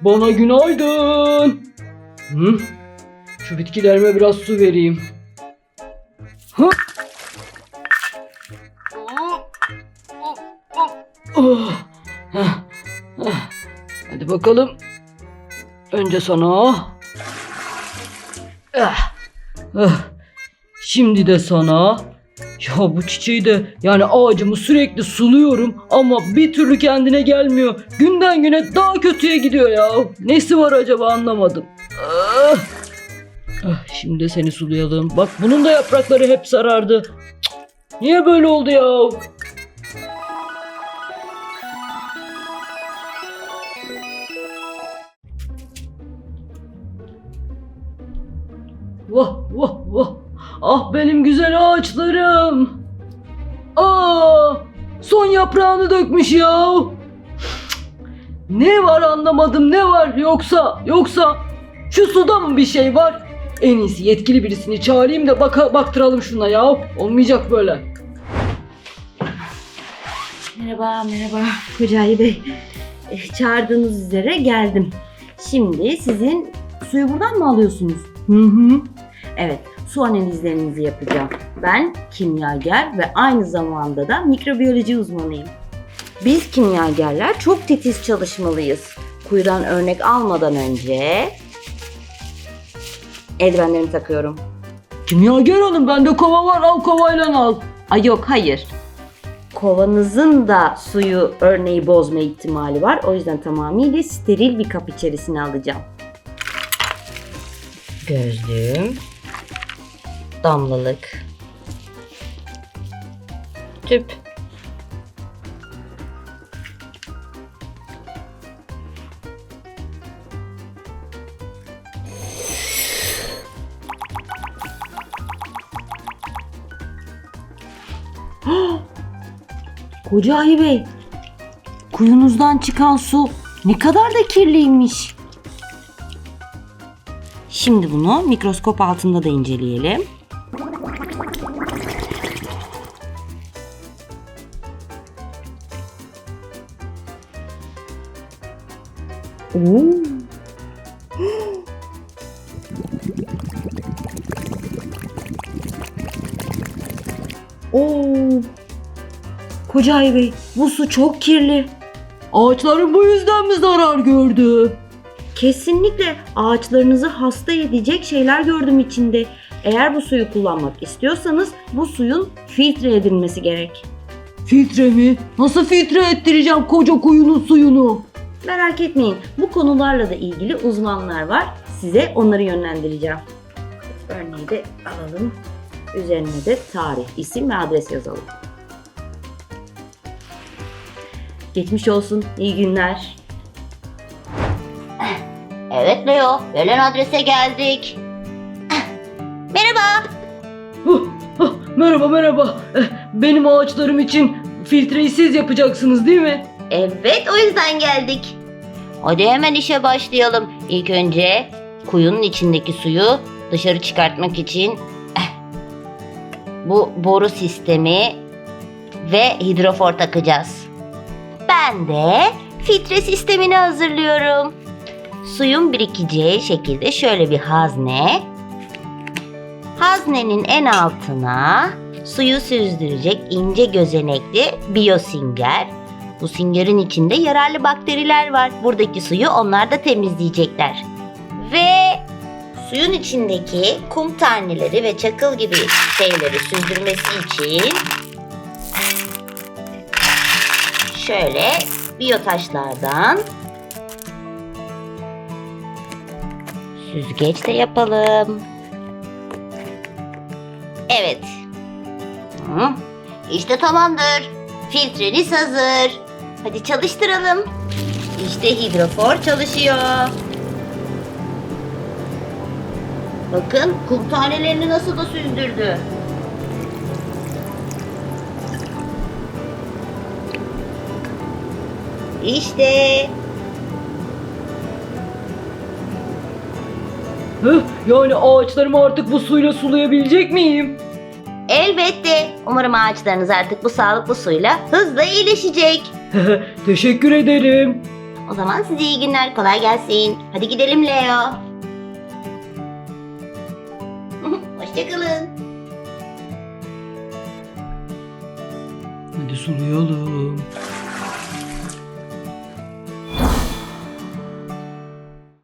bana günaydın. Hı? Şu bitkilerime biraz su vereyim. Hı? Oh. Hadi bakalım. Önce sana. Şimdi de sana. Ya bu çiçeği de yani ağacımı sürekli suluyorum ama bir türlü kendine gelmiyor. Günden güne daha kötüye gidiyor ya. Nesi var acaba anlamadım. Ah. Ah, şimdi seni sulayalım. Bak bunun da yaprakları hep sarardı. Niye böyle oldu ya? Vah vah vah. Ah benim güzel ağaçlarım. Aa, son yaprağını dökmüş ya. Ne var anlamadım ne var yoksa yoksa şu suda mı bir şey var? En iyisi yetkili birisini çağırayım da baka, baktıralım şuna ya. Olmayacak böyle. Merhaba, merhaba Kocayı Bey. Eh, Çağırdığınız üzere geldim. Şimdi sizin suyu buradan mı alıyorsunuz? Hı hı. Evet, su analizlerinizi yapacağım. Ben kimyager ve aynı zamanda da mikrobiyoloji uzmanıyım. Biz kimyagerler çok titiz çalışmalıyız. Kuyudan örnek almadan önce eldivenlerimi takıyorum. Kimyager hanım bende kova var al kovayla al. Ay yok hayır. Kovanızın da suyu örneği bozma ihtimali var. O yüzden tamamıyla steril bir kap içerisine alacağım. Gözlüğüm. Damlalık. Tüp. Koca Ayı Bey, kuyunuzdan çıkan su ne kadar da kirliymiş. Şimdi bunu mikroskop altında da inceleyelim. Oo. Oo. Koca Ayı Bey, bu su çok kirli. Ağaçların bu yüzden mi zarar gördü? Kesinlikle ağaçlarınızı hasta edecek şeyler gördüm içinde. Eğer bu suyu kullanmak istiyorsanız bu suyun filtre edilmesi gerek. Filtre mi? Nasıl filtre ettireceğim koca kuyunun suyunu? Merak etmeyin bu konularla da ilgili uzmanlar var. Size onları yönlendireceğim. Örneği de alalım. Üzerine de tarih, isim ve adres yazalım. Geçmiş olsun. İyi günler. Evet Leo, verilen adrese geldik. Merhaba. Merhaba merhaba. Eh, Benim ağaçlarım için filtreyi siz yapacaksınız değil mi? Evet, o yüzden geldik. Hadi hemen işe başlayalım. İlk önce kuyunun içindeki suyu dışarı çıkartmak için eh, bu boru sistemi ve hidrofor takacağız. Ben de filtre sistemini hazırlıyorum. Suyun birikeceği şekilde şöyle bir hazne. Haznenin en altına suyu süzdürecek ince gözenekli biyosinger. Bu singerin içinde yararlı bakteriler var. Buradaki suyu onlar da temizleyecekler. Ve suyun içindeki kum taneleri ve çakıl gibi şeyleri süzdürmesi için şöyle biyotaşlardan süzgeç de yapalım. Evet. İşte tamamdır. Filtreniz hazır. Hadi çalıştıralım. İşte hidrofor çalışıyor. Bakın kum tanelerini nasıl da süzdürdü. İşte Heh, yani ağaçlarımı artık bu suyla sulayabilecek miyim? elbette. Umarım ağaçlarınız artık bu sağlıklı suyla hızla iyileşecek. Teşekkür ederim. O zaman size iyi günler. Kolay gelsin. Hadi gidelim Leo. Hoşçakalın. Hadi sulayalım.